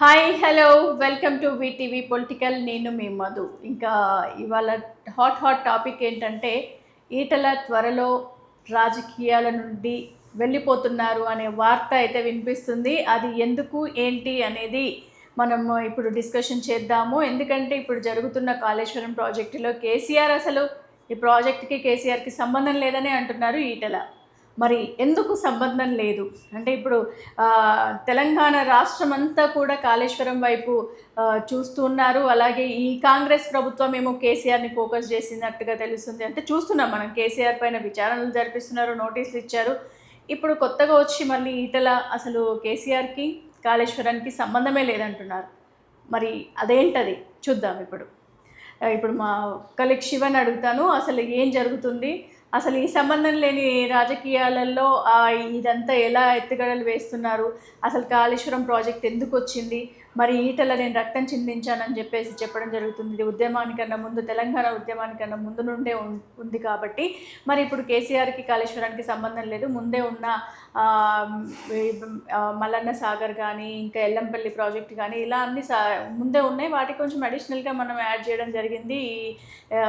Hi hello welcome to VTV political నేను మీ మధు. ఇంకా ఇవాళ హాట్ హాట్ టాపిక్ ఏంటంటే ఈటల త్వరలో రాజకీయాల నుండి వెళ్ళిపోతున్నారు అనే వార్త అయితే వినిపిస్తుంది. అది ఎందుకు ఏంటి అనేది మనం ఇప్పుడు డిస్కషన్ చేద్దాము. ఎందుకంటే ఇప్పుడు జరుగుతున్న కాళేశ్వరం ప్రాజెక్టులో కేసీఆర్ అసలు ఈ ప్రాజెక్ట్కి కేసీఆర్కి సంబంధం లేదని అంటున్నారు ఈటల. మరి ఎందుకు సంబంధం లేదు? అంటే ఇప్పుడు తెలంగాణ రాష్ట్రం అంతా కూడా కాళేశ్వరం వైపు చూస్తున్నారు అలాగే ఈ కాంగ్రెస్ ప్రభుత్వం ఏమో కేసీఆర్ని ఫోకస్ చేసినట్టుగా తెలుస్తుంది. అంటే చూస్తున్నాం మనం కేసీఆర్ పైన విచారణలు జరిపిస్తున్నారు నోటీసులు ఇచ్చారు. ఇప్పుడు కొత్తగా వచ్చి మళ్ళీ ఈటల అసలు కేసీఆర్కి కాళేశ్వరానికి సంబంధమే లేదంటున్నారు. మరి అదేంటది? చూద్దాం ఇప్పుడు. ఇప్పుడు మా కలీగ్ శివన్ అడుగుతాను. అసలు ఏం జరుగుతుంది? అసలు ఈ సంబంధం లేని రాజకీయాలలో ఇదంతా ఎలా ఎత్తుగడలు వేస్తున్నారు? అసలు కాళేశ్వరం ప్రాజెక్ట్ ఎందుకు వచ్చింది మరి ఈటల నేను రక్తం చిందించానని చెప్పేసి చెప్పడం జరుగుతుంది. ఇది ఉద్యమానికన్నా ముందు తెలంగాణ ఉద్యమానికన్నా ముందు నుండే ఉం- ఉంది కాబట్టి మరి ఇప్పుడు కేసీఆర్కి కాళేశ్వరానికి సంబంధం లేదు. ముందే ఉన్న మల్లన్న సాగర్ కానీ ఇంకా ఎల్లంపల్లి ప్రాజెక్ట్ కానీ ఇలా అన్ని సా ముందే ఉన్నాయి. వాటికి కొంచెం అడిషనల్గా మనం యాడ్ చేయడం జరిగింది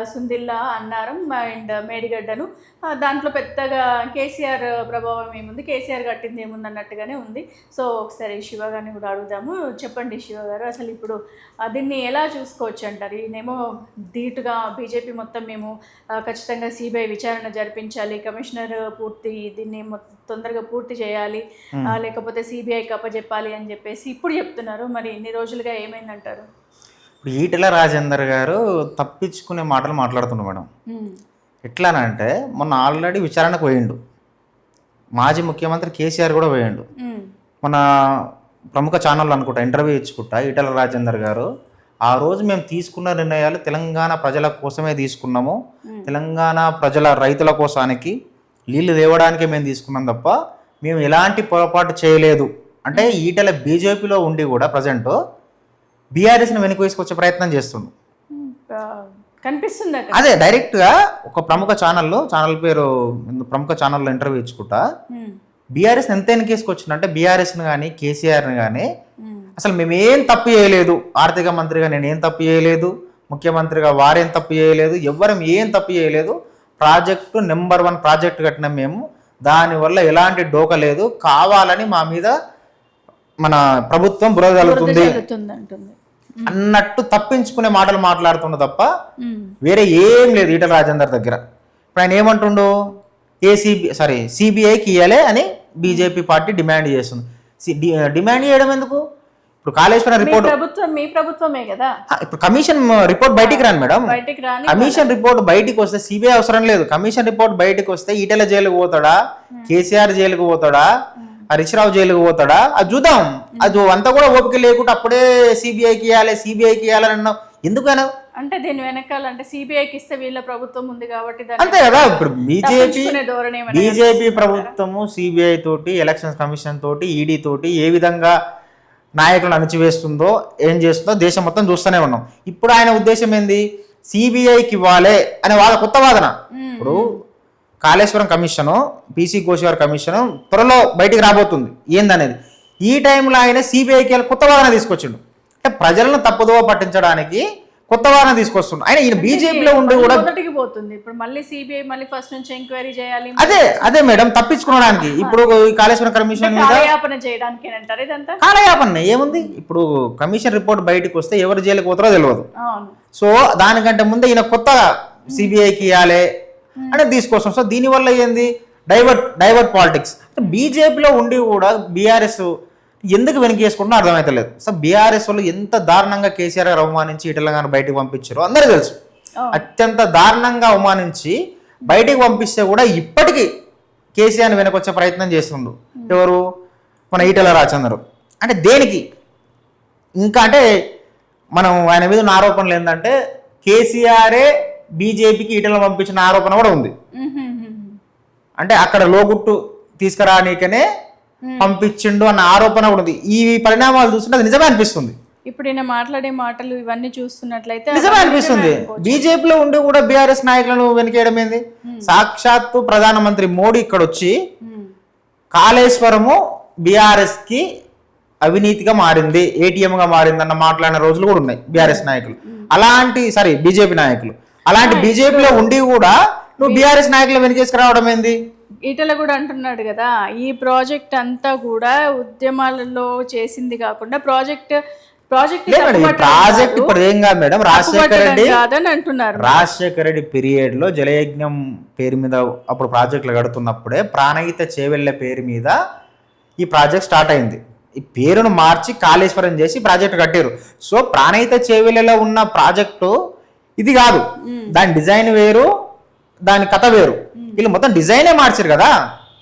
సుందిల్లా అన్నారం అండ్ మేడిగడ్డను. దాంట్లో పెద్దగా కేసీఆర్ ప్రభావం ఏముంది? కేసీఆర్ కట్టింది ఏముంది అన్నట్టుగానే ఉంది. సో ఒకసారి శివ గారిని కూడా అడుగుదాము. చెప్పండి. శివ గారు అసలు ఇప్పుడు దీన్ని ఎలా చూసుకోవచ్చు అంటారు? ఈయనేమో ధీటుగా బీజేపీ మొత్తం మేము ఖచ్చితంగా సిబిఐ విచారణ జరిపించాలి కమిషనర్ పూర్తి దీన్ని తొందరగా పూర్తి చేయాలి లేకపోతే సిబిఐకి అప్పచెప్పాలి అని చెప్పేసి ఇప్పుడు చెప్తున్నారు. మరి ఇన్ని రోజులుగా ఏమైందంటారు? ఇప్పుడు ఈటెల రాజేందర్ గారు తప్పించుకునే మాటలు మాట్లాడుతున్నారు మేడం. ఎట్లానంటే మొన్న ఆల్రెడీ విచారణకు పోయిండు. మాజీ ముఖ్యమంత్రి కేసీఆర్ కూడా పోయిండు. మన ప్రముఖ ఛానల్ అనుకుంటా ఇంటర్వ్యూ ఇచ్చుకుంటా ఈటెల రాజేందర్ గారు. ఆ రోజు మేము తీసుకున్న నిర్ణయాలు తెలంగాణ ప్రజల కోసమే తీసుకున్నాము. తెలంగాణ ప్రజల రైతుల కోసానికి నీళ్ళు తేవడానికే మేము తీసుకున్నాం తప్ప మేము ఎలాంటి పొరపాటు చేయలేదు. అంటే ఈటెల బీజేపీలో ఉండి కూడా ప్రజెంట్ బీఆర్ఎస్ని వెనుక వేసుకొచ్చే ప్రయత్నం ఆ, కనిపిస్తుంది అదే డైరెక్ట్గా ఒక ప్రముఖ ఛానల్లో ఛానల్ పేరు ప్రముఖ ఛానల్లో ఇంటర్వ్యూ ఇచ్చుకుంటా. బీఆర్ఎస్ ఎంత వెనకేసుకొచ్చిండు అంటే బీఆర్ఎస్ని కానీ కేసీఆర్ని కానీ అసలు మేమేం తప్పు చేయలేదు. ఆర్థిక మంత్రిగా నేను ఏం తప్పు చేయలేదు. ముఖ్యమంత్రిగా వారేం తప్పు చేయలేదు. ఎవ్వరం ఏం తప్పు చేయలేదు. ప్రాజెక్టు నెంబర్ వన్ ప్రాజెక్ట్ కట్టినాం మేము. దానివల్ల ఎలాంటి డోక లేదు. కావాలని మా మీద మన ప్రభుత్వం బురద జరుగుతుంది అంటుంది అన్నట్టు తప్పించుకునే మాటలు మాట్లాడుతుండు తప్ప వేరే ఏం లేదు ఈటల రాజేందర్ దగ్గర. ఇప్పుడు ఆయన ఏమంటుండు? ఏసీబీ సారీ సిబిఐకి ఇవ్వాలి అని బీజేపీ పార్టీ డిమాండ్ చేస్తుంది. డిమాండ్ చేయడం ఎందుకు? ఇప్పుడు కాళేశ్వరం రిపోర్ట్ ప్రభుత్వం మీ ప్రభుత్వమే కదా. ఇప్పుడు కమిషన్ రిపోర్ట్ బయటికి రాను మేడం. బయటికి రాని కమిషన్ రిపోర్ట్ బయటికి వస్తే సిబిఐ అవసరం లేదు. కమిషన్ రిపోర్ట్ బయటికి వస్తే ఈటెల జైలుకు పోతాడా? కేసీఆర్ జైలుకు పోతాడా? హరీష్ రావు జైలుకు పోతాడా? అది చూద్దాం. అది అంతా కూడా ఓపిక లేకుండా అప్పుడే సిబిఐకి ఇవ్వాలి సిబిఐకి ఇవ్వాలని అన్నావు. ఎందుకైనా అంటే దీని వెనకాల అంటే సిబిఐకి ఇస్తే వీళ్ళ ప్రభుత్వం ఉంది కాబట్టి అంతే కదా. ఇప్పుడు బీజేపీ బీజేపీ ప్రభుత్వము సిబిఐ తోటి ఎలక్షన్స్ కమిషన్ తోటి ఈడీ తోటి ఏ విధంగా నాయకులను అణచివేస్తుందో ఏం చేస్తుందో దేశం మొత్తం చూస్తూనే ఉన్నాం. ఇప్పుడు ఆయన ఉద్దేశం ఏంది? సిబిఐకి ఇవ్వాలి అనే వాళ్ళ కొత్త వాదన. ఇప్పుడు కాళేశ్వరం కమిషను పీసీ ఘోష్ గారి కమిషను త్వరలో బయటికి రాబోతుంది. ఏందనేది? ఈ టైంలో ఆయన సిబిఐకి కొత్త వాదన తీసుకొచ్చిండు. అంటే ప్రజలను తప్పుదోవ పట్టించడానికి కొత్త వాదన తీసుకొస్తుండు. ఆయన ఈయన బీజేపీలో ఉండి కూడా పోతుంది. ఇప్పుడు మళ్ళీ సిబిఐ మళ్ళీ ఫస్ట్ నుంచి ఎంక్వైరీ చేయాలి. అదే అదే మేడం తప్పించుకోవడానికి. ఇప్పుడు ఈ కాళేశ్వరం కమిషన్ మీద కాలయాపన చేయడానికి అంటారు ఇదంతా? కాలయాపన ఏముంది? ఇప్పుడు కమిషన్ రిపోర్ట్ బయటకు వస్తే ఎవరు జైలుకి పోతారో తెలియదు సో దానికంటే ముందే ఈయన కొత్తగా సిబిఐకి ఇవ్వాలి అనేది తీసుకొస్తాం సో దీనివల్ల ఏంది? Divert divert politics. బీజేపీలో ఉండి కూడా బీఆర్ఎస్ ఎందుకు వెనకేసుకుంటున్నా అర్థమైతలేదు. సో బీఆర్ఎస్ వాళ్ళు ఎంత దారుణంగా కేసీఆర్ గారు అవమానించి గారు బయటకు పంపించారో అందరూ తెలుసు. అత్యంత దారుణంగా అవమానించి బయటికి పంపిస్తే కూడా ఇప్పటికీ కేసీఆర్ని వెనకొచ్చే ప్రయత్నం చేస్తుండు ఎవరు? మన ఈటల రాజేందర్. అంటే దేనికి? ఇంకా అంటే మనం ఆయన మీద ఉన్న ఆరోపణలు ఏంటంటే కేసీఆరే బీజేపీకి ఈటల పంపించిన ఆరోపణ కూడా ఉంది. అంటే అక్కడ లోగుట్టు తీసుకురానికనే పంపించిండు అన్న ఆరోపణ కూడా ఉంది. ఈ పరిణామాలు చూస్తుంటే అది నిజమే అనిపిస్తుంది. ఇప్పుడు ఈయన మాట్లాడే మాటలు ఇవన్నీ చూస్తున్నట్లయితే నిజమే అనిపిస్తుంది. బీజేపీలో ఉండి కూడా బీఆర్ఎస్ నాయకులను వెనకేయడం ఏంది? సాక్షాత్తు ప్రధానమంత్రి మోడీ ఇక్కడ వచ్చి. కాళేశ్వరము బీఆర్ఎస్కి అవినీతిగా మారింది ఏటీఎంగా మారింది అన్న మాట్లాడిన రోజులు కూడా ఉన్నాయి బీఆర్ఎస్ నాయకులు. అలాంటి సారీ బీజేపీ నాయకులు. అలాంటి బీజేపీలో ఉండి కూడా నువ్వు బీఆర్ఎస్ నాయకులు వెనకేసుకురావడం ఏంది? ఈటల కూడా అంటున్నాడు కదా ఈ ప్రాజెక్ట్ అంతా కూడా ఉద్యమాలలో చేసింది కాకుండా ప్రాజెక్ట్ ప్రాజెక్ట్ ప్రాజెక్ట్ ఇప్పుడు ఏం కాదు మేడం రాజశేఖర రెడ్డి కాదని అంటున్నారు. రాజశేఖర రెడ్డి పీరియడ్లో జలయజ్ఞం పేరు మీద అప్పుడు ప్రాజెక్టులు కడుతున్నప్పుడే ప్రాణహిత చేవెళ్ళ పేరు మీద ఈ ప్రాజెక్ట్ స్టార్ట్ అయింది. ఈ పేరును మార్చి కాళేశ్వరం చేసి ప్రాజెక్ట్ కట్టారు సో ప్రాణహిత చేవెళ్ళలో ఉన్న ప్రాజెక్టు ఇది కాదు. దాని డిజైన్ వేరు దాని కథ వేరు. వీళ్ళు మొత్తం డిజైనే మార్చారు కదా.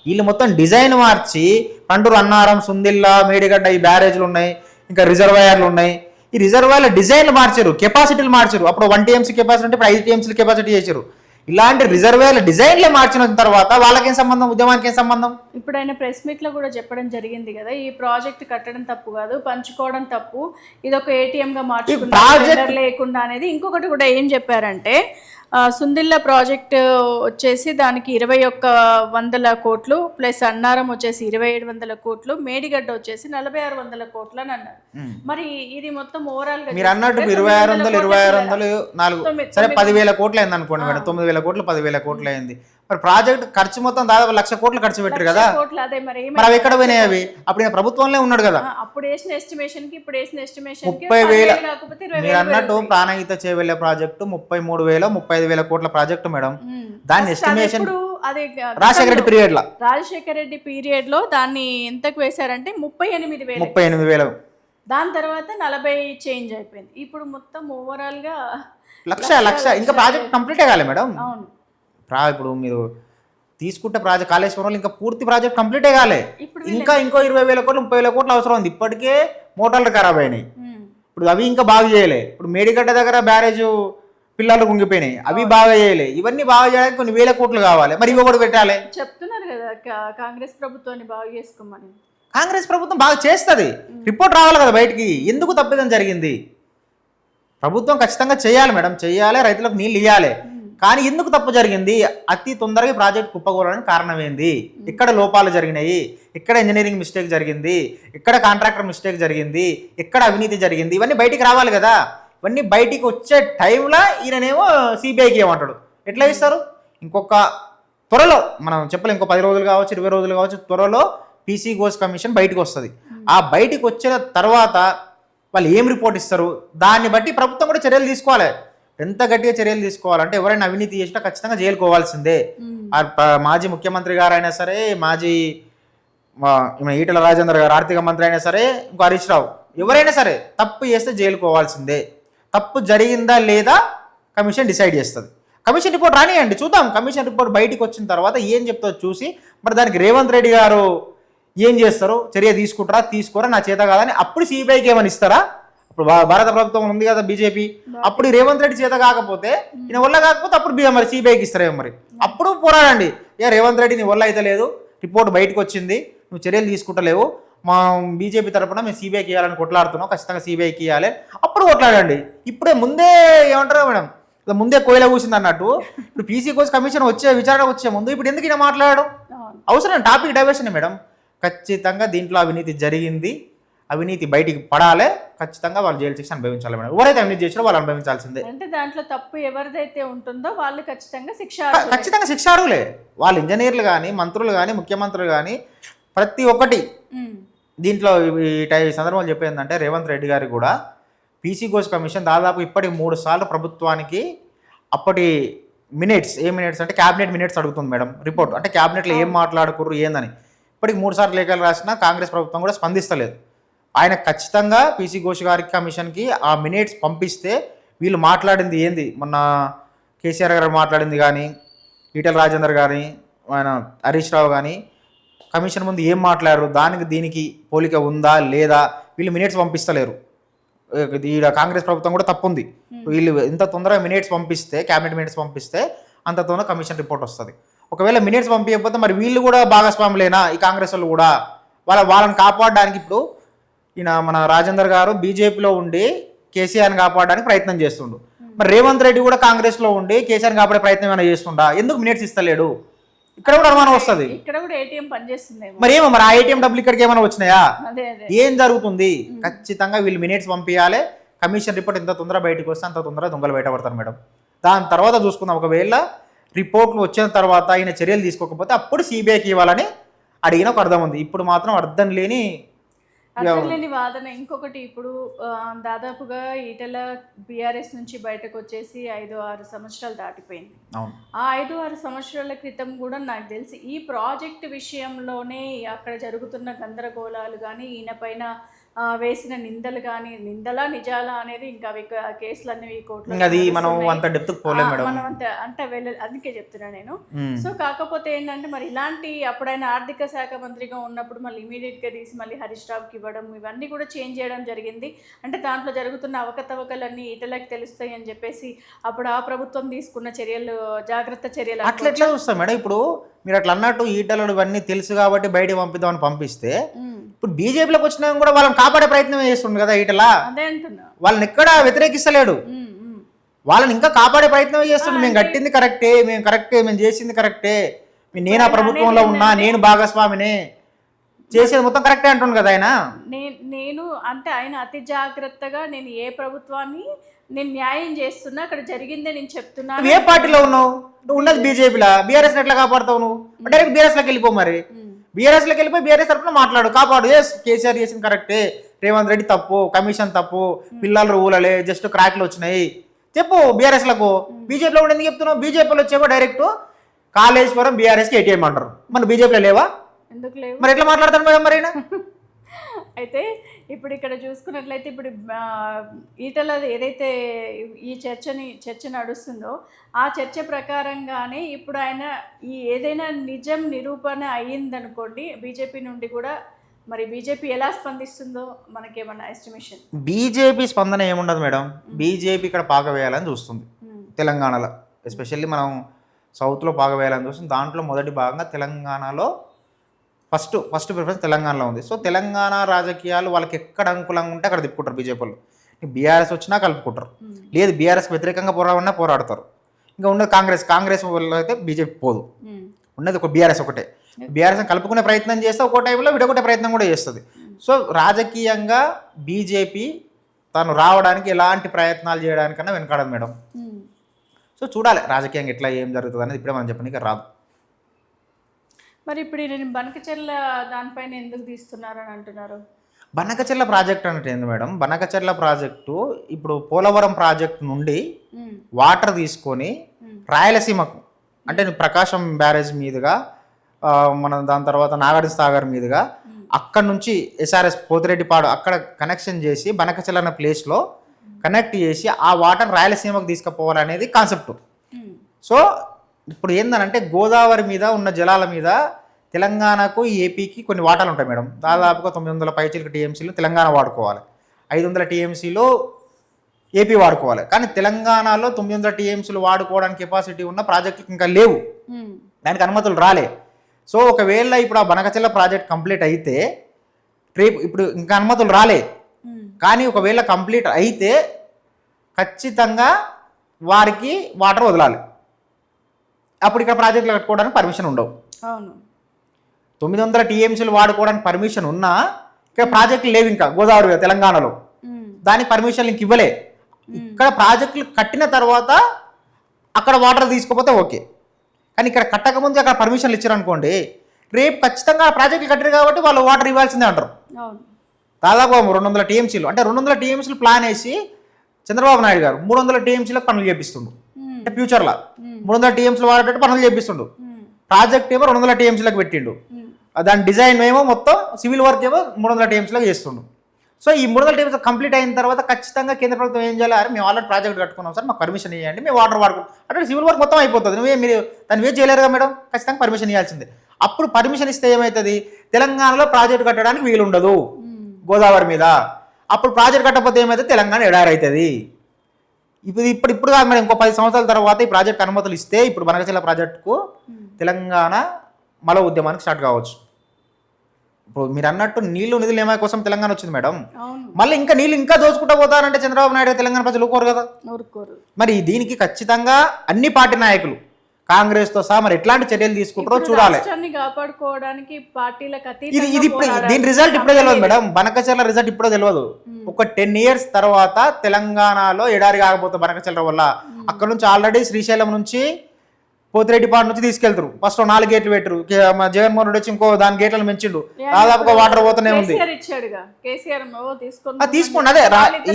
వీళ్ళు మొత్తం డిజైన్ మార్చి పంటూరు అన్నారం సుందిల్లా మేడిగడ్డ ఈ బ్యారేజ్లు ఉన్నాయి ఇంకా రిజర్వాయర్లు ఉన్నాయి. ఈ రిజర్వాయర్ల డిజైన్లు మార్చారు కెపాసిటీలు మార్చారు. అప్పుడు వన్ టీఎంసీ కెపాసిటీ అంటే ఇప్పుడు ఐదు టీఎంసీ కెపాసిటీ చేశారు. ఇలాంటి రిజర్వాయర్ల డిజైన్లే మార్చిన తర్వాత వాళ్ళకేం సంబంధం? ఉద్యమానికి ఏం సంబంధం? ఇప్పుడు ఆయన ప్రెస్ మీట్లో కూడా చెప్పడం జరిగింది కదా ఈ ప్రాజెక్ట్ కట్టడం తప్పు కాదు పంచుకోవడం తప్పు ఇది ఒక ఏటీఎం గా మార్చుకున్నారు project- tender లేకుండా అనేది. ఇంకొకటి కూడా ఏం చెప్పారంటే సుందిల్ల ప్రాజెక్ట్ వచ్చేసి దానికి ఇరవై ఒక్క వందల కోట్లు ప్లస్ అన్నారం వచ్చేసి ఇరవై ఏడు వందల కోట్లు మేడిగడ్డ వచ్చేసి నలభై ఆరు వందల కోట్లు అని అన్నారు. మరి ఇది మొత్తం ఓవరాల్గా మీరు అన్నట్టు ఇరవై ఆరు వందలు ఇరవై ఆరు వందలు నాలుగు సరే పదివేల కోట్లు అయింది అనుకోండి మేడం తొమ్మిది వేల కోట్లు పదివేల కోట్లు అయింది మరి ప్రాజెక్ట్ ఖర్చు మొత్తం దాదాపు లక్ష కోట్లు ఖర్చు పెట్టారు కదా? మరి అవి ఎక్కడ పోయినాయి అవి? అప్పుడు ఈయన ప్రభుత్వంలో ఉన్నాడు కదా. అప్పుడు వేసిన ఎస్టిమేషన్కి ఇప్పుడు వేసిన ఎస్టిమేషన్ ముప్పై వేల మీరు వేలు అన్నట్టు ప్రాణహిత చేవెళ్ళే ప్రాజెక్టు ముప్పై మూడు వేల ముప్పై ఐదు వేల కోట్ల ప్రాజెక్టు మేడం. దాని ఎస్టిమేషన్ అది రాజశేఖర రెడ్డి పీరియడ్ లా. రాజశేఖర రెడ్డి పీరియడ్లో దాన్ని ఎంతకు వేశారంటే ముప్పై ఎనిమిది వేలు. ముప్పై ఎనిమిది వేల దాని తర్వాత నలభై చేంజ్ అయిపోయింది. ఇప్పుడు మొత్తం ఓవరాల్గా లక్ష లక్ష ఇంకా ప్రాజెక్ట్ కంప్లీటే కాలే మేడం. అవును. ప్రా ఇప్పుడు మీరు తీసుకుంటే ప్రాజెక్ట్ కాళేశ్వరంలో ఇంకా పూర్తి ప్రాజెక్ట్ కంప్లీటే కాలే ఇప్పుడు ఇంకా ఇంకో ఇరవై వేల కోట్లు ముప్పై వేల కోట్లు అవసరం ఉంది. ఇప్పటికే మోటార్లు ఖరాబ్ అయినాయి. ఇప్పుడు అవి ఇంకా బాగా చేయలే. ఇప్పుడు మేడిగడ్డ దగ్గర బ్యారేజ్ పిల్లలు కుంగిపోయినాయి. అవి బాగా చేయలే. ఇవన్నీ బాగా చేయడానికి కొన్ని వేల కోట్లు కావాలి. మరి ఇవి పెట్టాలి. చెప్తున్నారు కదా కాంగ్రెస్ ప్రభుత్వాన్ని బాగు చేసుకోమని. కాంగ్రెస్ ప్రభుత్వం బాగా చేస్తుంది. రిపోర్ట్ రావాలి కదా బయటికి. ఎందుకు తప్పిదం జరిగింది? ప్రభుత్వం ఖచ్చితంగా చేయాలి మేడం. చేయాలి రైతులకు నీళ్ళు ఇవ్వాలి కానీ ఎందుకు తప్పు జరిగింది? అతి తొందరగా ప్రాజెక్ట్ కుప్పకూడడానికి కారణం ఏంది ఇక్కడ లోపాలు జరిగినాయి. ఇక్కడ ఇంజనీరింగ్ మిస్టేక్ జరిగింది. ఇక్కడ కాంట్రాక్టర్ మిస్టేక్ జరిగింది. ఇక్కడ అవినీతి జరిగింది. ఇవన్నీ బయటికి రావాలి కదా. ఇవన్నీ బయటికి వచ్చే టైంలో ఈయననేమో సిబిఐకి ఏమంటాడు? ఎట్లా ఇస్తారు ఇంకొక త్వరలో మనం చెప్పలేం. ఇంకో పది రోజులు కావచ్చు ఇరవై రోజులు కావచ్చు త్వరలో పీసీ గోస్ కమిషన్ బయటకు వస్తుంది. ఆ బయటికి వచ్చిన తర్వాత వాళ్ళు ఏం రిపోర్ట్ ఇస్తారు? దాన్ని బట్టి ప్రభుత్వం కూడా చర్యలు తీసుకోవాలి. ఎంత గట్టిగా చర్యలు తీసుకోవాలంటే ఎవరైనా అవినీతి చేసినా ఖచ్చితంగా జైలుకోవాల్సిందే. మాజీ ముఖ్యమంత్రి గారు అయినా సరే మాజీ ఈటల రాజేందర్ గారు ఆర్థిక మంత్రి అయినా సరే ఇంకో హరీష్ రావు ఎవరైనా సరే తప్పు చేస్తే జైలుకోవాల్సిందే. తప్పు జరిగిందా లేదా కమిషన్ డిసైడ్ చేస్తుంది. కమిషన్ రిపోర్ట్ రానియండి చూద్దాం. కమిషన్ రిపోర్ట్ బయటికి వచ్చిన తర్వాత ఏం చెప్తారో చూసి మరి దానికి రేవంత్ రెడ్డి గారు ఏం చేస్తారు చర్య తీసుకుంటారా తీసుకోరా నా చేత కాదని అప్పుడు సిబిఐకి ఏమని ఇస్తారా? ఇప్పుడు భారత ప్రభుత్వం ఉంది కదా బీజేపీ అప్పుడు రేవంత్ రెడ్డి చేత కాకపోతే ఈయన వల్ల కాకపోతే అప్పుడు మరి సిబిఐకి ఇస్తారేమో మరి. అప్పుడు పోరాడండి. ఏ రేవంత్ రెడ్డి నీ వల్ల అయితే లేదు. రిపోర్ట్ బయటకు వచ్చింది. నువ్వు చర్యలు తీసుకుంటలేవు. మా బీజేపీ తరపున మేము సిబిఐకి ఇవ్వాలని కొట్లాడుతున్నాం. ఖచ్చితంగా సిబిఐకి ఇవ్వాలి. అప్పుడు కొట్లాడండి. ఇప్పుడే ముందే ఏమంటారు మేడం? ఇలా ముందే కోయిల కూసింది అన్నట్టు. ఇప్పుడు పీసీ కోర్స్ కమిషన్ వచ్చే విచారణ వచ్చే ముందు ఇప్పుడు ఎందుకు ఈయన మాట్లాడాడు? అవసరం టాపిక్ డైవర్షన్ మేడం. ఖచ్చితంగా దీంట్లో అవినీతి జరిగింది. అవినీతి బయటికి పడాలి. ఖచ్చితంగా వాళ్ళు జైలు శిక్ష అనుభవించాలి మేడం. ఎవరైతే అవినీతి చేసినా వాళ్ళు అనుభవించాల్సిందే. అంటే దాంట్లో తప్పు ఎవరిదైతే ఉంటుందో వాళ్ళు ఖచ్చితంగా శిక్ష. ఖచ్చితంగా శిక్ష అర్హులే. వాళ్ళు ఇంజనీర్లు కానీ మంత్రులు కానీ ముఖ్యమంత్రులు కానీ ప్రతి ఒక్కటి దీంట్లో ఈ టై సందర్భంలో చెప్పేది ఏంటంటే రేవంత్ రెడ్డి గారికి కూడా పీసీ ఘోష్ కమిషన్ దాదాపు ఇప్పటికి మూడు సార్లు ప్రభుత్వానికి అప్పటి మినిట్స్ ఏ మినిట్స్ అంటే క్యాబినెట్ మినిట్స్ అడుగుతుంది మేడం రిపోర్ట్. అంటే క్యాబినెట్లో ఏం మాట్లాడుకుర్రు ఏందని. ఇప్పటికి మూడు సార్లు లేఖలు రాసినా కాంగ్రెస్ ప్రభుత్వం కూడా స్పందిస్తలేదు. ఆయన ఖచ్చితంగా పీసీ ఘోష్ గారికి కమిషన్కి ఆ మినిట్స్ పంపిస్తే వీళ్ళు మాట్లాడింది ఏంది? మొన్న కేసీఆర్ గారు మాట్లాడింది కానీ ఈటల రాజేందర్ కానీ ఆయన హరీష్ రావు కానీ కమిషన్ ముందు ఏం మాట్లాడారు? దానికి దీనికి పోలిక ఉందా? లేదా? వీళ్ళు మినిట్స్ పంపిస్తలేరు. ఈడ కాంగ్రెస్ ప్రభుత్వం కూడా తప్పు ఉంది వీళ్ళు ఎంత తొందరగా మినిట్స్ పంపిస్తే క్యాబినెట్ మినిట్స్ పంపిస్తే అంత తొందరగా కమిషన్ రిపోర్ట్ వస్తుంది. ఒకవేళ మినిట్స్ పంపించకపోతే మరి వీళ్ళు కూడా భాగస్వాములేనా? ఈ కాంగ్రెస్ వాళ్ళు కూడా? వాళ్ళ వాళ్ళని కాపాడడానికి ఇప్పుడు ఈయన మన రాజేందర్ గారు బీజేపీలో ఉండి కేసీఆర్ని కాపాడడానికి ప్రయత్నం చేస్తుండు. మరి రేవంత్ రెడ్డి కూడా కాంగ్రెస్లో ఉండి కేసీఆర్ని కాపాడే ప్రయత్నం ఏమైనా చేస్తుండా? ఎందుకు మినిట్స్ ఇస్తలేడు? ఇక్కడ కూడా అనుమానం వస్తుంది. ఇక్కడ కూడా ఏటీఎం పనిచేస్తుందేమో. మరి ఏమో మరి ఆ ఏటీఎం డబ్బులు ఇక్కడికి ఏమైనా వచ్చినాయా? ఏం జరుగుతుంది? ఖచ్చితంగా వీళ్ళు మినిట్స్ పంపించాలి. కమిషన్ రిపోర్ట్ ఎంత తొందర బయటకు వస్తే అంత తొందరగా దొంగలు బయటపడతారు మేడం. దాని తర్వాత చూసుకుందాం. ఒకవేళ రిపోర్ట్లు వచ్చిన తర్వాత ఆయన చర్యలు తీసుకోకపోతే అప్పుడు సిబిఐకి ఇవ్వాలని అడిగిన ఒక అర్థం ఉంది. ఇప్పుడు మాత్రం అర్థం లేని లేని వాదన. ఇంకొకటి ఇప్పుడు దాదాపుగా ఈటెల బీఆర్ఎస్ నుంచి బయటకు వచ్చేసి ఐదు ఆరు సంవత్సరాలు దాటిపోయింది. ఆ ఐదు ఆరు సంవత్సరాల క్రితం కూడా నాకు తెలిసి ఈ ప్రాజెక్ట్ విషయంలోనే అక్కడ జరుగుతున్న గందరగోళాలు కానీ ఈయన పైన వేసిన నిందలు కానీ నిందలా నిజాలా అనేది ఇంకా అవి కేసులు అనేవి కోర్టులో అది మనం. అంత డెప్త్ మేడం. మనం అంత అంత వెళ్ళ అందుకే చెప్తున్నా నేను. సో కాకపోతే ఏంటంటే మరి ఇలాంటి అప్పుడైనా ఆర్థిక శాఖ మంత్రిగా ఉన్నప్పుడు మళ్ళీ ఇమీడియట్గా తీసి మళ్ళీ హరీష్ రావుకి ఇవ్వడం ఇవన్నీ కూడా చేంజ్ చేయడం జరిగింది. అంటే దాంట్లో జరుగుతున్న అవకతవకలన్నీ ఇటలకి తెలుస్తాయి అని చెప్పేసి అప్పుడు ఆ ప్రభుత్వం తీసుకున్న చర్యలు జాగ్రత్త చర్యలు అట్లా ఎట్లా చూస్తాం మేడం? ఇప్పుడు మీరు అట్లా అన్నట్టు ఈటలు ఇవన్నీ తెలుసు కాబట్టి బయటికి పంపిద్దామని పంపిస్తే ఇప్పుడు బీజేపీలోకి వచ్చినా కూడా వాళ్ళని కాపాడే ప్రయత్నం చేస్తుండు కదా అంటున్నా. వాళ్ళని ఎక్కడ వ్యతిరేకిస్తలేడు. వాళ్ళని ఇంకా కాపాడే ప్రయత్నం చేస్తుండు. మేము కట్టింది కరెక్టే మేము కరెక్టే మేము చేసింది కరెక్టే. నేను ఆ ప్రభుత్వంలో ఉన్నా నేను భాగస్వామినే. చేసేది మొత్తం కరెక్టే అంటుండు కదా ఆయన? నేను అంటే ఆయన అతి జాగ్రత్తగా నేను ఏ ప్రభుత్వాన్ని నేను న్యాయం చేస్తున్నా అక్కడ జరిగిందే నేను చెప్తున్నా ఏ పార్టీలో ఉన్నావు? నువ్వు ఉన్నది బీజేపీలా? బీఆర్ఎస్ ఎట్లా కాపాడుతావు నువ్వు? డైరెక్ట్ బీఆర్ఎస్లోకి వెళ్ళిపో మరి. బీఆర్ఎస్లోకి వెళ్ళిపోయి బీఆర్ఎస్ తరఫున మాట్లాడు. కాపాడు. ఎస్ కేసీఆర్ చేసింది కరెక్టే రేవంత్ రెడ్డి తప్పు కమిషన్ తప్పు పిల్లలు ఊలలే జస్ట్ క్రాక్లు వచ్చినాయి. చెప్పు బీఆర్ఎస్లకు బీజేపీలో కూడా ఎందుకు చెప్తున్నావు? బీజేపీలో వచ్చేవో డైరెక్ట్ కాళేశ్వరం బీఆర్ఎస్కి ఏటీఎం అంటారు. మన బీజేపీలో లేవా? మరి ఎట్లా మాట్లాడతాడు మేడం మరి? అయితే ఇప్పుడు ఇక్కడ చూసుకున్నట్లయితే ఇప్పుడు ఈటల ఏదైతే ఈ చర్చని చర్చ నడుస్తుందో ఆ చర్చ ప్రకారంగానే ఇప్పుడు ఆయన ఈ ఏదైనా నిజం నిరూపణ అయ్యిందనుకోండి బీజేపీ నుండి కూడా మరి బీజేపీ ఎలా స్పందిస్తుందో మనకేమన్నా ఎస్టిమేషన్? బీజేపీ స్పందన ఏముండదు మేడం. బీజేపీ ఇక్కడ పాక వేయాలని చూస్తుంది. తెలంగాణలో. ఎస్పెషల్లీ మనం సౌత్లో పాక వేయాలని చూస్తుంది. దాంట్లో మొదటి భాగంగా తెలంగాణలో ఫస్ట్ ఫస్ట్ ప్రిఫరెన్స్ తెలంగాణలో ఉంది. సో తెలంగాణ రాజకీయాలు వాళ్ళకి ఎక్కడ అనుకూలంగా ఉంటే అక్కడ తిప్పుకుంటారు బీజేపీ వాళ్ళు. బీఆర్ఎస్ వచ్చినా కలుపుకుంటారు. లేదు బీఆర్ఎస్ వ్యతిరేకంగా పోరాడన్నా పోరాడతారు. ఇంకా ఉన్నది కాంగ్రెస్. కాంగ్రెస్ వాళ్ళు అయితే బీజేపీ పోదు. ఉన్నది ఒక బీఆర్ఎస్ ఒకటే. బీఆర్ఎస్ కలుపుకునే ప్రయత్నం చేస్తే ఒక్కో టైంలో విడగొట్టే ప్రయత్నం కూడా చేస్తుంది. సో రాజకీయంగా బీజేపీ తను రావడానికి ఎలాంటి ప్రయత్నాలు చేయడానికన్నా వెనకాడదు మేడం. సో చూడాలి రాజకీయంగా ఎట్లా ఏం జరుగుతుంది అనేది ఇప్పుడే మనం చెప్పడానికి రాదు. మరి ఇప్పుడు నేను బనకచెర్ల దానిపైన ఎందుకు తీస్తున్నారని అంటున్నారు? బనకచెర్ల ప్రాజెక్ట్ అంటే ఏంది మేడం? బనకచెర్ల ప్రాజెక్టు ఇప్పుడు పోలవరం ప్రాజెక్ట్ నుండి వాటర్ తీసుకొని రాయలసీమకు అంటే ప్రకాశం బ్యారేజ్ మీదుగా మన దాని తర్వాత నాగార్జున సాగర్ మీదుగా అక్కడ నుంచి ఎస్ఆర్ఎస్ పోతిరెడ్డిపాడు అక్కడ కనెక్షన్ చేసి బనకచెల అనే ప్లేస్లో కనెక్ట్ చేసి ఆ వాటర్ రాయలసీమకు తీసుకుపోవాలనేది కాన్సెప్ట్ సో ఇప్పుడు ఏందనంటే గోదావరి మీద ఉన్న జలాల మీద తెలంగాణకు ఏపీకి కొన్ని వాటాలు ఉంటాయి మేడం. దాదాపుగా తొమ్మిది వందల పైచిలకు టీఎంసీలు తెలంగాణ వాడుకోవాలి. ఐదు వందల టీఎంసీలు ఏపీ వాడుకోవాలి. కానీ తెలంగాణలో తొమ్మిది వందల టీఎంసీలు వాడుకోవడానికి కెపాసిటీ ఉన్న ప్రాజెక్టులు ఇంకా లేవు. దానికి అనుమతులు రాలే. సో ఒకవేళ ఇప్పుడు ఆ బనకచెల్ల ప్రాజెక్ట్ కంప్లీట్ అయితే రేపు ఇప్పుడు ఇంకా అనుమతులు రాలే. కానీ ఒకవేళ కంప్లీట్ అయితే ఖచ్చితంగా వారికి వాటర్ వదలాలి. అప్పుడు ఇక్కడ ప్రాజెక్టులు కట్టుకోవడానికి పర్మిషన్ ఉండవు. అవును. తొమ్మిది వందల టీఎంసీలు వాడుకోవడానికి పర్మిషన్ ఉన్నా ఇక్కడ ప్రాజెక్టులు లేవు ఇంకా గోదావరి తెలంగాణలో. దానికి పర్మిషన్లు ఇంక ఇవ్వలే. ఇక్కడ ప్రాజెక్టులు కట్టిన తర్వాత అక్కడ వాటర్ తీసుకుపోతే ఓకే. కానీ ఇక్కడ కట్టకముందు అక్కడ పర్మిషన్లు ఇచ్చారనుకోండి రేపు ఖచ్చితంగా ఆ ప్రాజెక్టులు కట్టారు కాబట్టి వాళ్ళు వాటర్ ఇవ్వాల్సిందే అంటారు. దాదాపు రెండు వందల టీఎంసీలు అంటే రెండు వందల టీఎంసీలు ప్లాన్ వేసి చంద్రబాబు నాయుడు గారు మూడు వందల టీఎంసీలకు పనులు చేపిస్తుండు. ఉమ్, అంటే ఫ్యూచర్లో ఉమ్, మూడు వందల టీఎంసీలు వాడేటట్టు పనులు చేపిస్తుండు. ప్రాజెక్ట్ ఏమో రెండు వందల టీఎంసీలకు పెట్టిండు. దాని డిజైన్ ఏమో మొత్తం సివిల్ వర్క్ ఏమో మూడు వందల టీఎంసీలకు చేస్తుండు. సో ఈ మూడు వందల టీఎంసీ కంప్లీట్ అయిన తర్వాత ఖచ్చితంగా కేంద్ర ప్రభుత్వం ఏం చేయాలి? అరే మేము ఆల్రెడీ ప్రాజెక్ట్ కట్టుకున్నాం సార్ మాకు పర్మిషన్ ఇవ్వండి మేము వాటర్ వాడుకుంటాం అంటే సివిల్ వర్క్ మొత్తం అయిపోతుంది. నువ్వే మీరు దాన్ని వేట్ చేయలేరుగా మేడం? ఖచ్చితంగా పర్మిషన్ ఇవ్వాల్సిందే అప్పుడు పర్మిషన్ ఇస్తే ఏమవుతుంది తెలంగాణలో ప్రాజెక్ట్ కట్టడానికి వీలు ఉండదు ఉమ్, గోదావరి మీద. అప్పుడు ప్రాజెక్ట్ కట్టకపోతే ఏమైతే తెలంగాణ ఎడారైతుంది. ఇప్పుడు ఇప్పుడు ఇప్పుడు కాదు మేడం ఇంకో పది సంవత్సరాల తర్వాత ఈ ప్రాజెక్ట్ అనుమతులు ఇస్తే ఇప్పుడు బనకచెల్ల ప్రాజెక్టుకు తెలంగాణ మల ఉద్యమానికి స్టార్ట్ కావచ్చు. ఇప్పుడు మీరు అన్నట్టు నీళ్ళు నిధులు ఏమై కోసం తెలంగాణ వచ్చింది మేడం. మళ్ళీ ఇంకా నీళ్ళు ఇంకా దోచుకుంటా పోతారంటే చంద్రబాబు నాయుడు తెలంగాణ ప్రజలు ఊరుకోరు కదా. మరి దీనికి ఖచ్చితంగా అన్ని పార్టీ నాయకులు కాంగ్రెస్తో సహా మరి ఎట్లాంటి చర్యలు తీసుకుంటారో చూడాలి. కాపాడుకోవడానికి పార్టీలకు ఇది ఇది ఇప్పుడు. దీని రిజల్ట్ ఇప్పుడే తెలియదు మేడం. బనకచర్ల రిజల్ట్ ఇప్పుడే తెలియదు. ఒక టెన్ ఇయర్స్ తర్వాత తెలంగాణలో ఎడారి కాకపోతే బనకచర్ల వల్ల. అక్కడ నుంచి ఆల్రెడీ శ్రీశైలం నుంచి పోతిరెడ్డిపాడు నుంచి తీసుకెళ్తారు. ఫస్ట్ నాలుగు గేట్లు పెట్టరు. జగన్మోహన్ రెడ్డి వచ్చి ఇంకో దాని గేట్లను పెంచిండు. దాదాపుగా వాటర్ పోతూనే ఉంది. తీసుకోండి అదే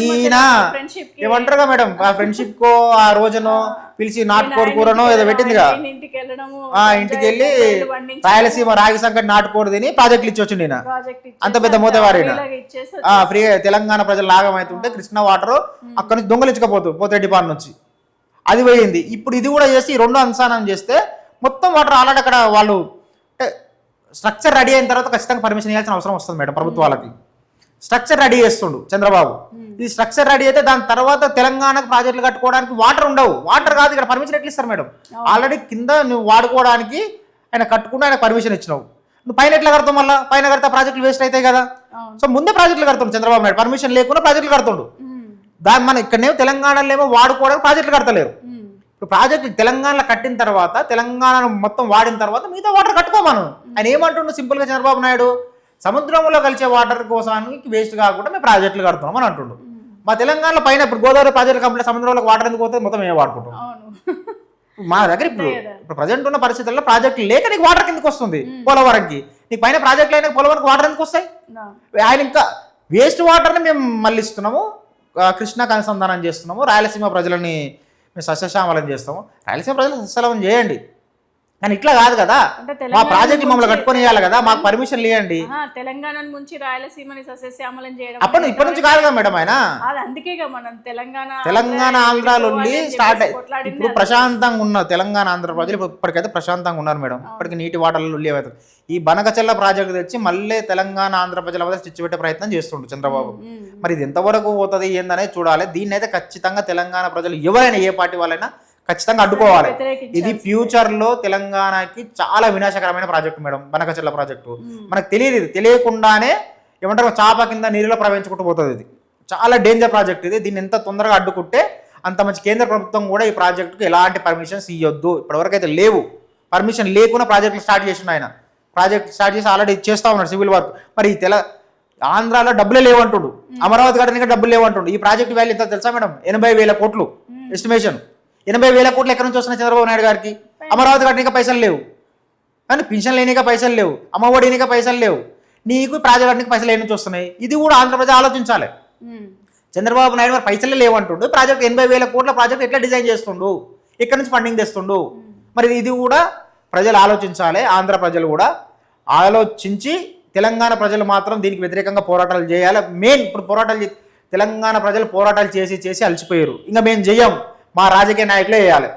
ఈయన ఏమంటారుగా మేడం? ఆ ఫ్రెండ్షిప్ కో ఆ రోజును పిలిచి నాటుకోడు కూరనో ఏదో పెట్టిందిగా. ఇంటికి వెళ్ళడము ఆ ఇంటికి వెళ్ళి రాయలసీమ రాగి సంకటి నాటుకోడు తిని ప్రాజెక్టులు ఇచ్చి ప్రాజెక్ట్ అంత పెద్ద మోతవారైన ఫ్రీ తెలంగాణ ప్రజలు లాగమైతుంటే కృష్ణ వాటర్ అక్కడ నుంచి దొంగలించకపోతుంది పోతిరెడ్డిపాడు నుంచి. అది పోయింది. ఇప్పుడు ఇది కూడా చేసి రెండు అనుసానం చేస్తే మొత్తం వాటర్ ఆల్రెడీ అక్కడ వాళ్ళు స్ట్రక్చర్ రెడీ అయిన తర్వాత ఖచ్చితంగా పర్మిషన్ ఇవ్వాల్సిన అవసరం వస్తుంది మేడం ప్రభుత్వాలకి స్ట్రక్చర్ రెడీ చేస్తుండు చంద్రబాబు. ఈ స్ట్రక్చర్ రెడీ అయితే దాని తర్వాత తెలంగాణకు ప్రాజెక్టులు కట్టుకోవడానికి వాటర్ ఉండవు. వాటర్ కాదు ఇక్కడ పర్మిషన్ ఎట్లా ఇస్తారు మేడం? ఆల్రెడీ కింద నువ్వు వాడుకోవడానికి ఆయన కట్టుకుంటూ ఆయన పర్మిషన్ ఇచ్చినావు. నువ్వు పైన ఎట్లా కడతావు మళ్ళీ? పైన కడితే ప్రాజెక్టులు వేస్ట్ అవుతాయి కదా. సో ముందే ప్రాజెక్టులు కడతాం చంద్రబాబు నాయుడు పర్మిషన్ లేకుండా ప్రాజెక్టులు కడుతుండు. ఉమ్, దాని మన ఇక్కడనేమో తెలంగాణలో ఏమో వాడుకోవడానికి ప్రాజెక్టులు కడతలేరు. ఇప్పుడు ప్రాజెక్టులు తెలంగాణలో కట్టిన తర్వాత తెలంగాణను మొత్తం వాడిన తర్వాత మిగతా వాటర్ కట్టుకోమను ఆయన ఏమంటుండు సింపుల్గా చంద్రబాబు నాయుడు సముద్రంలో కలిసే వాటర్ కోసానికి వేస్ట్ కాకుండా మేము ప్రాజెక్టులు కడుతున్నాం అని అంటుండు. మా తెలంగాణలో పైన ఇప్పుడు గోదావరి ప్రాజెక్టులు కంప్లీట్ సముద్రంలోకి వాటర్ ఎందుకు పోతే మొత్తం మేము వాడుకుంటాం మా దగ్గర ఇప్పుడు. ఇప్పుడు ప్రజెంట్ ఉన్న పరిస్థితుల్లో ప్రాజెక్టులు లేక నీకు వాటర్ కిందకి వస్తుంది పోలవరంకి. నీకు పైన ప్రాజెక్టులు అయినా పోలవరంకి వాటర్ ఎందుకు వస్తాయి. ఆయన ఇంకా వేస్ట్ వాటర్ని మేము మళ్ళిస్తున్నాము ఆ, కృష్ణాకు అనుసంధానం చేస్తున్నాము. రాయలసీమ ప్రజలని మేము సస్యశ్యామలం చేస్తాము. రాయలసీమ ప్రజలు సస్యశ్యామలం చేయండి. కానీ ఇట్లా కాదు కదా. మా తెలంగాణ ప్రాజెక్టులు మమ్మల్ని కట్టుకొని ఇవ్వాలి కదా మాకు పర్మిషన్ ఇవ్వండి ఆహా, తెలంగాణ నుంచి రాయలసీమని సస్యశ్యామలం చేయడం అప్పటి అనేది ఇప్పటి నుంచి కాదు కదా మేడం ఆయన. మనం తెలంగాణ తెలంగాణ ఆంధ్ర ఆంధ్రాలో స్టార్ట్ ఇప్పుడు. ప్రశాంతంగా ఉన్న తెలంగాణ ఆంధ్ర ప్రజలు ఇప్పటికైతే ప్రశాంతంగా ఉన్నారు మేడం. ఇప్పటికి నీటి వాటర్లు అవుతుంది ఈ బనకచెల్ల ప్రాజెక్ట్ తెచ్చి మళ్ళీ తెలంగాణ ఆంధ్ర ప్రజల మధ్య చిచ్చు పెట్టే ప్రయత్నం చేస్తుండు చంద్రబాబు. మరి ఇది ఎంతవరకు పోతుంది ఏందనేది చూడాలి. దీన్ని అయితే ఖచ్చితంగా తెలంగాణ ప్రజలు ఎవరైనా ఏ పార్టీ వాళ్ళైనా ఖచ్చితంగా అడ్డుకోవాలి. ఇది ఫ్యూచర్లో తెలంగాణకి చాలా వినాశకరమైన ప్రాజెక్ట్ మేడం బనకచెల్ల ప్రాజెక్టు. మనకు తెలియదు ఇది. తెలియకుండానే ఏమంటారు చాప కింద నీరులో ప్రవహించుకుంటూ పోతుంది ఇది. చాలా డేంజర్ ప్రాజెక్ట్ ఇది. దీన్ని ఎంత తొందరగా అడ్డుకుంటే అంత మంచి కేంద్ర ప్రభుత్వం కూడా ఈ ప్రాజెక్టుకి ఎలాంటి పర్మిషన్స్ ఇవ్వద్దు ఇప్పటివరకు అయితే లేవు. పర్మిషన్ లేకుండా ప్రాజెక్టులు స్టార్ట్ చేసిండు ఆయన. ప్రాజెక్ట్ స్టార్ట్ చేసి ఆల్రెడీ చేస్తా ఉన్నాడు సివిల్ వర్క్. మరి ఈ తెల ఆంధ్రాలో డబ్బులే లేవంటుండు అమరావతి కట్టడానికి డబ్బులు లేవంటుండు ఈ ప్రాజెక్ట్ వాల్యూ ఎంత తెలుసా మేడం? ఎనభై వేల కోట్లు ఎస్టిమేషన్. ఎనభై వేల కోట్లు ఎక్కడి నుంచి వస్తున్నాయి చంద్రబాబు నాయుడు గారికి? అమరావతి కట్టడానికి పైసలు లేవు. కానీ పింఛన్ లేనిక పైసలు లేవు. అమ్మఒడి లేనిక పైసలు లేవు. నీకు ప్రాజెక్ట్ కట్టడానికి పైసలు ఏ నుంచి వస్తున్నాయి. ఇది కూడా ఆంధ్రప్రదేశ్ ఆలోచించాలి. చంద్రబాబు నాయుడు మరి పైసలే లేవంటుండు. ప్రాజెక్ట్ ఎనభై వేల కోట్ల ప్రాజెక్ట్ ఎట్లా డిజైన్ చేస్తుండు? ఎక్కడి నుంచి ఫండింగ్ తెస్తుండు? మరి ఇది కూడా ప్రజలు ఆలోచించాలి. ఆంధ్ర ప్రజలు కూడా ఆలోచించి తెలంగాణ ప్రజలు మాత్రం దీనికి వ్యతిరేకంగా పోరాటాలు చేయాలి. మెయిన్ ఇప్పుడు పోరాటాలు చే- తెలంగాణ ప్రజలు పోరాటాలు చేసి చేసి అలసిపోయారు. ఇంకా మేము చెయ్యం మా రాజకీయ నాయకులే చేయాలి.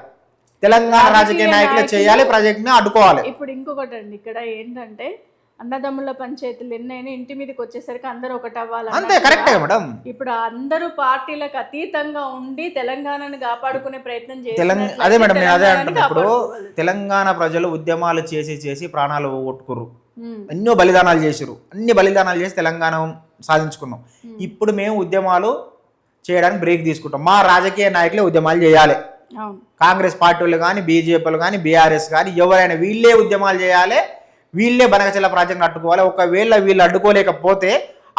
తెలంగాణ రాజకీయ నాయకులే చేయాలి ప్రాజెక్ట్ని అడ్డుకోవాలి. ఇప్పుడు ఇంకొకటి అండి ఇక్కడ ఏంటంటే అన్నదమ్ముల పంచాయతీలు ఎన్నైనా ఇంటి మీదకి వచ్చేసరికి అందరూ ఒకటి అవ్వాలి అంతే కరెక్టే మేడం. ఇప్పుడు అందరూ పార్టీలకు అతీతంగా ఉండి తెలంగాణను కాపాడుకునే ప్రయత్నం చేసినట్లయితే అదే మేడం నేను అదే తెలంగాణని అంటున్నా. ఇప్పుడు కాపాడుకోవాలి. తెలంగాణ ప్రజలు ఉద్యమాలు చేసి చేసి ప్రాణాలు పోగొట్టుకుర్రు. ఉమ్, ఎన్నో బలిదానాలు చేసిరు అన్ని బలిదానాలు చేసి తెలంగాణ సాధించుకున్నాం. ఇప్పుడు మేము ఉద్యమాలు చేయడానికి బ్రేక్ తీసుకుంటాం. మా రాజకీయ నాయకులే ఉద్యమాలు చేయాలి. కాంగ్రెస్ పార్టీలు కానీ బీజేపీలు కానీ బీఆర్ఎస్ కానీ ఎవరైనా వీళ్ళే ఉద్యమాలు చేయాలి. వీళ్ళే బనకచెల్ల ప్రాజెక్ట్ అడ్డుకోవాలి. ఒకవేళ వీళ్ళు అడ్డుకోలేకపోతే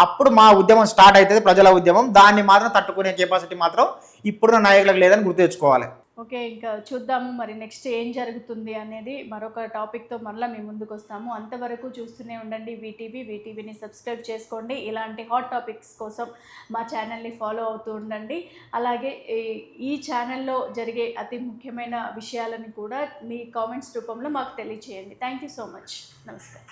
అప్పుడు మా ఉద్యమం స్టార్ట్ అవుతుంది. ప్రజల ఉద్యమం. దాన్ని మాత్రం తట్టుకునే కెపాసిటీ మాత్రం ఇప్పుడున్న నాయకులకు లేదని గుర్తు తెచ్చుకోవాలి. ఓకే ఇంకా చూద్దాము మరి నెక్స్ట్ ఏం జరుగుతుంది అనేది మరొక టాపిక్తో మళ్ళీ మేము ముందుకు వస్తాము అంతవరకు చూస్తూనే ఉండండి వీటీవీ వీటీవీని సబ్స్క్రైబ్ చేసుకోండి. ఇలాంటి హాట్ టాపిక్స్ కోసం మా ఛానల్ని ఫాలో అవుతూ ఉండండి. అలాగే ఈ- ఈ ఛానల్లో జరిగే అతి ముఖ్యమైన విషయాలను కూడా మీ కామెంట్స్ రూపంలో మాకు తెలియచేయండి. Thank you so much. నమస్కారం.